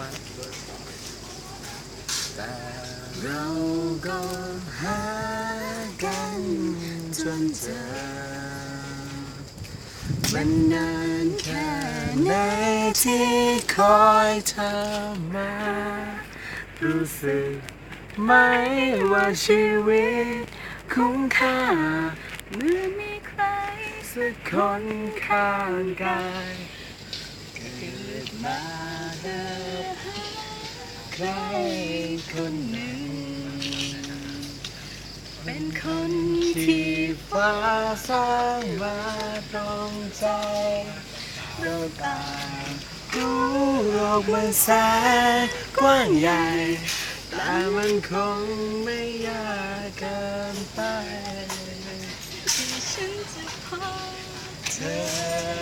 มันแต่เราก็หากันจนเจอมันนานแค่ไหนที่คอยเธอมา รู้สึกไหมว่าชีวิตคุ้มค่าเมื่อมีใครสักคนข้างกายเกิดมา เดินใครคนหนึ่ง เป็นคนที่ฟ้าสร้างมาตรงใจ เราต่างรู้โลกมันแสนกว้างใหญ่ แต่มันคงไม่ยากเกินไปที่ฉันจะพอเธอ